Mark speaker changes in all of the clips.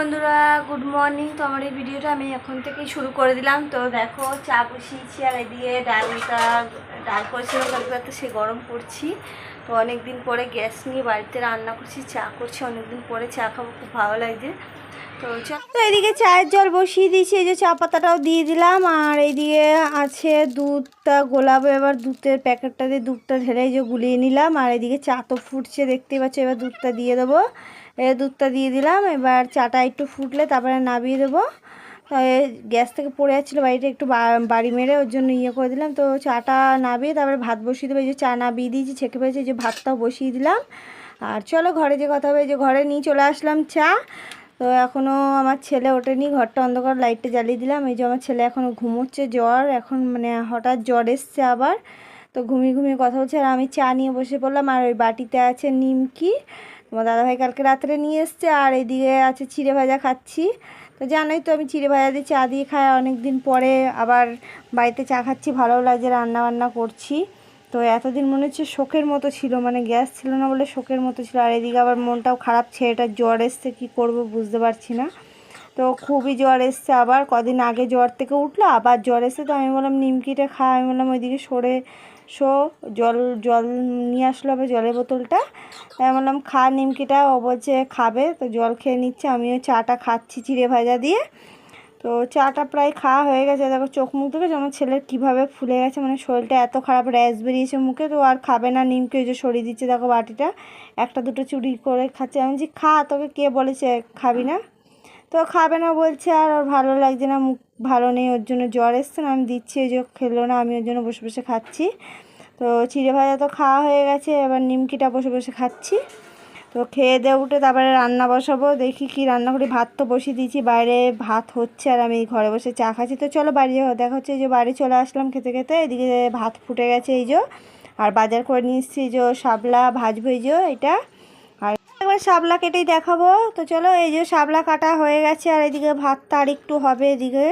Speaker 1: বন্ধুরা good morning তো আমার এই ভিডিওটা আমি এখন থেকেই শুরু করে দিলাম। তো দেখো, চা বসিয়েছি আর এদিকে ডালটা, ডাল করেছিলাম, কালকে রাতে সে গরম করছি তো অনেক দিন পরে গ্যাস নিয়ে বাড়িতে রান্না করছি, চা করছি অনেক দিন পরে চা খাব, খুব ভালো লাগছে। তো চা- তো এদিকে চায়ের জল বসিয়ে দিয়েছি, এই যে চা পাতাটাও দিয়ে দিলাম। আর এইদিকে আছে দুধটা গোলাপ, এবার দুধের প্যাকেটটা দিয়ে দুধটা ঢেলে যে গুলিয়ে নিলাম। আর এদিকে চা তো ফুটছে, দেখতেই পাচ্ছ, এবার দুধটা দিয়ে দেবো। দুধটা দিয়ে দিলাম। এবার চাটা একটু ফুটলে তারপরে নামিয়ে দেবো। গ্যাস থেকে পড়ে যাচ্ছিল, বাড়িটা একটু বাড়ি মেরে ওর জন্য ইয়ে করে দিলাম। তো চাটা নামিয়ে তারপরে ভাত বসিয়ে দেবো। এই যে চা নামিয়ে দিয়েছি, ছেঁকে পেয়েছি যে ভাতটাও বসিয়ে দিলাম। আর চলো ঘরে যে কথা হবে যে ঘরে নিয়ে চলে আসলাম চা। তো এখনও আমার ছেলে ওঠেনি, ঘরটা অন্ধকার, লাইটটা জ্বালিয়ে দিলাম। এই যে আমার ছেলে এখনও ঘুমোচ্ছে, জ্বর। এখন মানে হঠাৎ জ্বর এসছে আবার। তো ঘুমিয়ে ঘুমিয়ে কথা বলছে, আর আমি চা নিয়ে বসে পড়লাম। আর ওই বাটিতে আছে নিমকি। তোমার দাদাভাই কালকে রাত্রে নিয়ে এসছে আর এইদিকে আছে চিড়ে ভাজা খাচ্ছি। তো জানোই তো আমি চিড়ে ভাজা দিয়ে চা দিয়ে খাই অনেক দিন পরে আবার বাড়িতে চা খাচ্ছি ভালো লাগছে রান্না বান্না করছি। তো এতদিন মনে হচ্ছে শোকের মতো ছিল মানে গ্যাস ছিল না বলে শোকের মতো ছিল, আর এদিকে আবার মনটাও খারাপ ছেলেটার জ্বর এসছে, কী করব বুঝতে পারছি না। তো খুবই জ্বর এসছে আবার, কদিন আগে জ্বর থেকে উঠল, আবার জ্বর এসছে, তো আমি বললাম, নিমকিটা খা, আমি বললাম, ওইদিকে সরে শো, জল জল নিয়ে আসলো আবার জলের বোতলটা। বললাম, খা নিমকিটা, ও বলছে খাবে। তো জল খেয়ে নিচ্ছে, আমিও চাটা খাচ্ছি চিড়ে ভাজা দিয়ে। তো চাটা প্রায় খাওয়া হয়ে গেছে। দেখো চোখ মুখ দেখেছ আমার ছেলের কীভাবে ফুলে গেছে মানে শরীরটা এত খারাপ, র্যাশ বেরিয়েছে মুখে, তো আর খাবে না। নিমকে ওই যে সরিয়ে দিচ্ছে, দেখো বাটিটা। একটা দুটো চুরি করে খাচ্ছে। আমি যে খা, তোকে কে বলেছে, খাবি না? তো খাবে না বলছে, আর ওর ভালো লাগছে না, মুখ ভালো নেই, ওর জন্য জ্বর এসছে না, আমি দিচ্ছি, ওই যে খেলো না, আমি ওর জন্য বসে বসে খাচ্ছি। তো চিড়ে ভাজা তো খাওয়া হয়ে গেছে, এবার নিমকিটা বসে বসে খাচ্ছি। তো খেয়ে দিয়ে উঠে তারপরে রান্না বসাবো, দেখি কি রান্না করি, ভাত তো বসিয়ে দিয়েছি, বাইরে ভাত হচ্ছে আর আমি ঘরে বসে চা খাচ্ছি। তো চলো বাড়ি যাব, দেখা হচ্ছে এই যে বাড়ি চলে আসলাম খেতে খেতে, এদিকে ভাত ফুটে গেছে এই যে, আর বাজার করে নিয়ে এসেছি যে শাপলা ভাজবো এই যে এটা। একবার শাপলা কেটেই দেখাবো। তো চলো, এই যে শাপলা কাটা হয়ে গেছে, আর এদিকে ভাতটা আর একটু হবে এদিকে।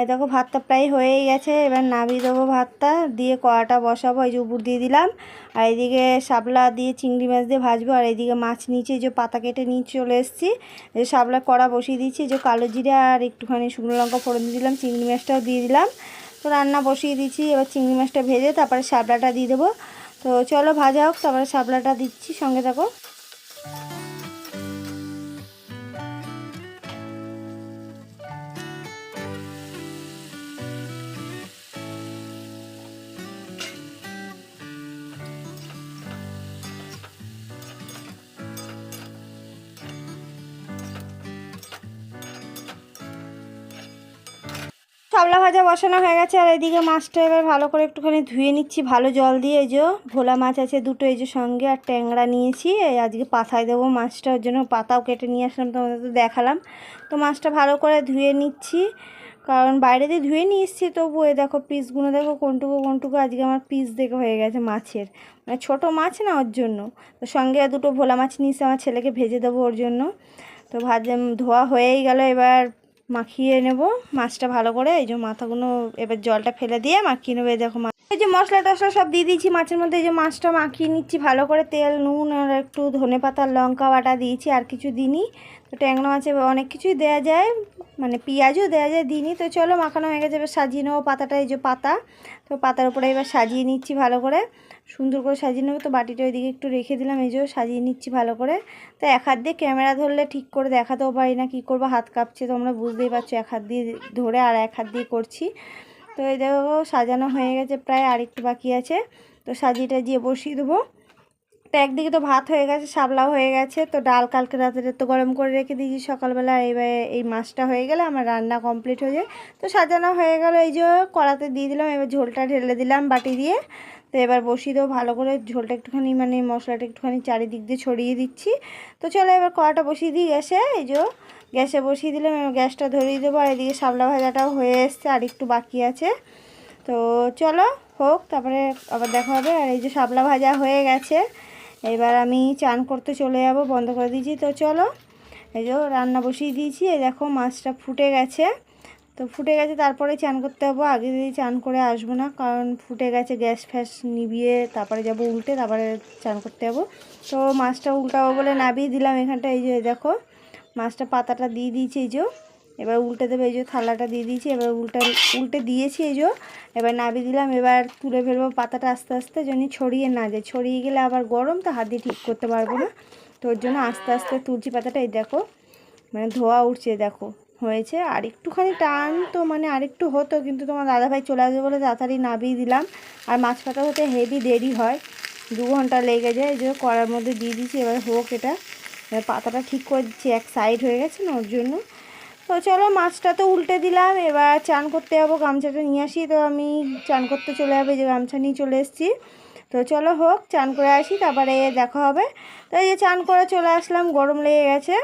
Speaker 1: এই দেখো, ভাতটা প্রায় হয়েই গেছে, এবার নামিয়ে দেবো ভাতটা, দিয়ে কড়াটা বসাবো, এই যে উপর দিয়ে দিলাম। আর এদিকে শাপলা দিয়ে চিংড়ি মাছ দিয়ে ভাজবো, আর এদিকে মাছ নিচে যে পাতা কেটে নিয়ে চলে এসেছি যে শাপলা কড়া বসিয়ে দিচ্ছি যে কালো জিরা আর একটুখানি শুকনো লঙ্কা ফোড়ন দিয়ে দিলাম, চিংড়ি মাছটাও দিয়ে দিলাম। তো রান্না বসিয়ে দিচ্ছি এবার চিংড়ি মাছটা ভেজে তারপরে শাপলাটা দিয়ে দেবো। তো চলো, ভাজা হোক, তারপরে শাপলাটা দিচ্ছি, সঙ্গে থাকো। শাপলা ভাজা বসানো হয়ে গেছে, আর এদিকে মাছটা এবার ভালো করে একটুখানি ধুয়ে নিচ্ছি, ভালো জল দিয়ে এই যে ভোলা মাছ আছে দুটো এই যে সঙ্গে, আর ট্যাংরা নিয়েছি আজকে পাতায় দেবো মাছটা, ওর জন্য পাতাও কেটে নিয়ে আসলাম তোমাদের তো দেখালাম। তো মাছটা ভালো করে ধুয়ে নিচ্ছি, কারণ বাইরে দিয়ে ধুয়ে নিয়ে এসেছি, তবু এ দেখো পিসগুলো দেখো কোনটুকু কোনটুকু আজকে আমার পিস দেখে হয়ে গেছে মাছের। মানে ছোটো মাছ না ওর জন্য। তো সঙ্গে দুটো ভোলা মাছ নিয়েছি, আমার ছেলেকে ভেজে দেবো ওর জন্য। তো ভাজে ধোয়া হয়েই গেল এবার মাখিয়ে নেব মাছটা ভালো করে, এই যে মাথাগুলো এবার জলটা ফেলে দিয়ে মাখিয়ে নেবে, এই দেখো এই যে মশলা টশলা সব দিয়ে দিয়েছি, মাছের মধ্যে এই যে মাছটা মাখিয়ে নিচ্ছি, ভালো করে তেল, নুন, আর একটু ধনে পাতার লঙ্কা বাটা দিয়েছি, আর কিছু দিনই তো ট্যাংরা মাছে অনেক কিছুই দেওয়া যায় মানে পেঁয়াজও দেওয়া যায় দিনই তো চলো, মাখানো হয়ে গেছে, এবার সাজিয়ে নেব পাতাটা, এই যে পাতা। তো পাতার উপরে এবার সাজিয়ে নিচ্ছি ভালো করে, সুন্দর করে সাজিয়ে নেব। তো বাটিটা ওইদিকে একটু রেখে দিলাম, এই যে সাজিয়ে নিচ্ছি ভালো করে। তো এক হাত দিয়ে ক্যামেরা ধরলে ঠিক করে দেখাতেও পারি না, কী করব, হাত কাঁপছে তোমরা বুঝতেই পারছ, এক হাত দিয়ে ধরে আর এক হাত দিয়ে করছি। তো এই দেখো সাজানো হয়ে গেছে, প্রায় আরেকটু বাকি আছে। তো সাজিয়ে টাজিয়ে বসিয়ে দেবো। তো একদিকে তো ভাত হয়ে গেছে শাপলা হয়ে গেছে। তো ডাল কালকে রাতে তো গরম করে রেখে দিয়েছি, সকালবেলা এইবার এই মাছটা হয়ে গেলে আমার রান্না কমপ্লিট হয়ে যায়। তো সাজানো হয়ে গেল, এই যে কড়াতে দিয়ে দিলাম, এবার ঝোলটা ঢেলে দিলাম বাটি দিয়ে। তো এবার বসিয়ে দেবো ভালো করে, ঝোলটা একটুখানি মানে মশলাটা একটুখানি চারিদিক দিয়ে ছড়িয়ে দিচ্ছি। তো চলো এবার কড়াটা বসিয়ে দিই গ্যাসে এই যে গ্যাসে বসিয়ে দিলাম এবার গ্যাসটা ধরিয়ে দেবো আর এদিকে শাপলা ভাজাটাও হয়ে এসছে আর একটু বাকি আছে। তো চলো হোক, তারপরে আবার দেখা হবে। আর এই যে শাপলা ভাজা হয়ে গেছে, এবার আমি চান করতে চলে যাব, বন্ধ করে দিয়েছি। তো চলো, এই যে রান্না বসিয়ে দিয়েছি। এই দেখো মাছটা ফুটে গেছে। তো ফুটে গেছে, তারপরে চান করতে যাব। আগে দিয়ে চান করে আসব না, কারণ ফুটে গেছে, গ্যাস ফ্যাস নিভিয়ে তারপরে যাব উল্টে, তারপরে চান করতে যাব। তো মাছটা উল্টাবো বলে নাবিয়ে দিলাম এখানটা এই যে দেখো মাছটা পাতাটা দিয়ে দিয়েছি এই যে। এবার উল্টে দেবে এই যে থালাটা দিয়ে দিয়েছি, এবার উল্টা, উল্টে দিয়েছি এই যে। এবার নাবি দিলাম, এবার তুলে ফেলব পাতাটা আস্তে আস্তে যেন ছড়িয়ে না যায়। ছড়িয়ে গেলে আবার গরম, তো হাত দিয়ে ঠিক করতে পারব না। তো ওর জন্য আস্তে আস্তে তুলছি পাতাটা এই দেখো মানে ধোয়া উঠছে, দেখো, হয়েছে। আর একটুখানি টান তো মানে আরেকটু হতো, কিন্তু তোমার দাদাভাই চলে আসবে বলে তাড়াতাড়ি নাবিয়ে দিলাম। আর মাছ পাতা হতে হেভি দেরি হয়, দু ঘণ্টা লেগে যায় যে কড়ার মধ্যে দিয়ে দিচ্ছি এবার হোক এটা। পাতাটা ঠিক করে দিচ্ছি এক সাইড হয়ে গেছে না ওর জন্য। তো চলো মাছটা তো উল্টে দিলাম, এবার চান করতে যাব, গামছাটা নিয়ে আসি। তো আমি চান করতে চলে যাব যে গামছা নিয়ে চলে এসেছি। তো চলো হোক, চান করে আসি, তারপরে দেখা হবে। তো এই যে চান করে চলে আসলাম, গরম লেগে গেছে।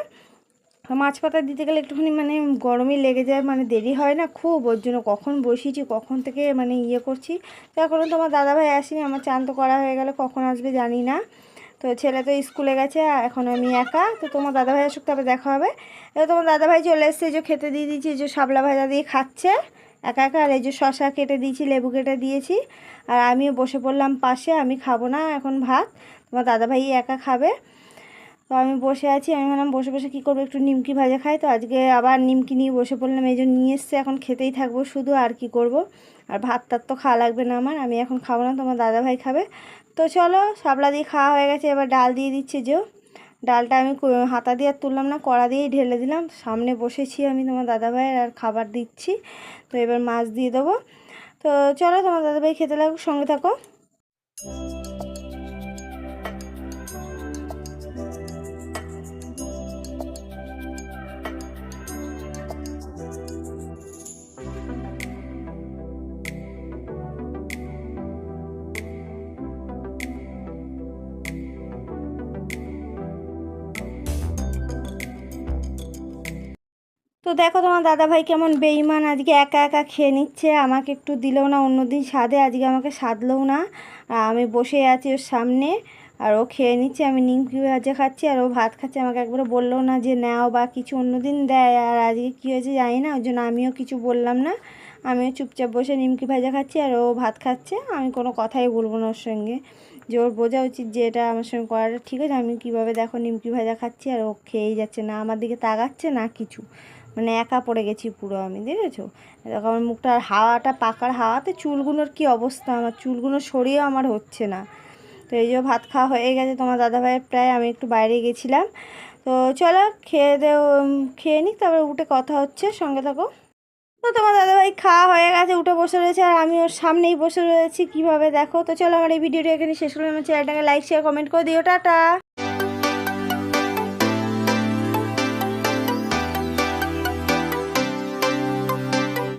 Speaker 1: মাছ পাতা দিতে গেলে একটুখানি মানে গরমই লেগে যায় মানে দেরি হয় না খুব, ওর জন্য কখন বসিয়েছি, কখন থেকে মানে ইয়ে করছি। তো এখনও তোমার দাদাভাই আসেনি, আমার চান তো করা হয়ে গেলে, কখন আসবে জানি না। তো ছেলে তো স্কুলে গেছে এখন আমি একা। তো তোমার দাদাভাই আসুক তবে দেখা হবে। এবার তোমার দাদাভাই চলে এসছে যে খেতে দিয়ে দিয়েছি যে সাবলা ভাজা দিয়ে খাচ্ছে। একা একা, আর এই যে শশা কেটে দিয়েছি, লেবু কেটে দিয়েছি। আর আমিও বসে পড়লাম পাশে, আমি খাব না এখন ভাত। তোমার দাদাভাই একা খাবে। তো আমি বসে আছি, আমি ভাবলাম বসে বসে কী করব, একটু নিমকি ভাজা খাই। তো আজকে আবার নিমকি নিয়ে বসে পড়লাম, এই জন্য নিয়ে এসছে, এখন খেতেই থাকব শুধু, আর কি করব। আর ভাত টাত তো খাওয়া লাগবে না আমার, আমি এখন খাব না, তোমার দাদাভাই খাবে। তো চলো, শাপলা দিয়ে খাওয়া হয়ে গেছে, এবার ডাল দিয়ে দিচ্ছে যে ডালটা আমি হাতা দিয়ে আর তুললাম না, কড়া দিয়েই ঢেলে দিলাম। সামনে বসেছি আমি তোমার দাদাভাইয়ের আর খাবার দিচ্ছি। তো এবার মাছ দিয়ে দেবো। তো চলো, তোমার দাদাভাই খেতে লাগুক, সঙ্গে থাকো। তো দেখো তোমার দাদাভাই কেমন বেইমান আজকে একা একা খেয়ে নিচ্ছে, আমাকে একটু দিলেও না, অন্যদিন স্বাদে, আজকে আমাকে সাধলেও না। আমি বসে আছি ওর সামনে, আর ও খেয়ে নিচ্ছে, আমি নিমকি ভাজা খাচ্ছি, আর ও ভাত খাচ্ছে, আমাকে একবারে বলল না যে নাও বা কিছু অন্যদিন দেয়, আর আজকে কী হয়েছে জানি না ওই জন্য আমিও কিছু বললাম না। আমিও চুপচাপ বসে নিমকি ভাজা খাচ্ছি, আর ও ভাত খাচ্ছে, আমি কোনো কথাই বলব না ওর সঙ্গে। যে ওর বোঝা উচিত যে এটা আমার সঙ্গে করাটা ঠিক আছে, আমি কীভাবে দেখো নিমকি ভাজা খাচ্ছি, আর ও খেয়েই যাচ্ছে না, আমার দিকে তাকাচ্ছে না কিছু। মানে একা পড়ে গেছি পুরো আমি, দেখেছ? দেখো, আমার মুখটা আর হাওয়াটা পাকার হাওয়াতে চুলগুলোর কি অবস্থা? আমার চুলগুলো সরিয়েও আমার হচ্ছে না। তো এই যে ভাত খাওয়া হয়ে গেছে, তোমার দাদাভাইয়ের প্রায়, আমি একটু বাইরে গেছিলাম। তো চলো, খেয়ে দেও খেয়ে নিক, তারপরে উঠে কথা হচ্ছে, সঙ্গে থাকো। তো তোমার দাদাভাই খাওয়া হয়ে গেছে, উঠে বসে রয়েছে, আর আমি ওর সামনেই বসে রয়েছি কীভাবে, দেখো? তো চলো, আমার এই ভিডিওটা এখানে শেষ করলাম। আমার চ্যানেলটাকে লাইক শেয়ার কমেন্ট করে দিও, টাটা!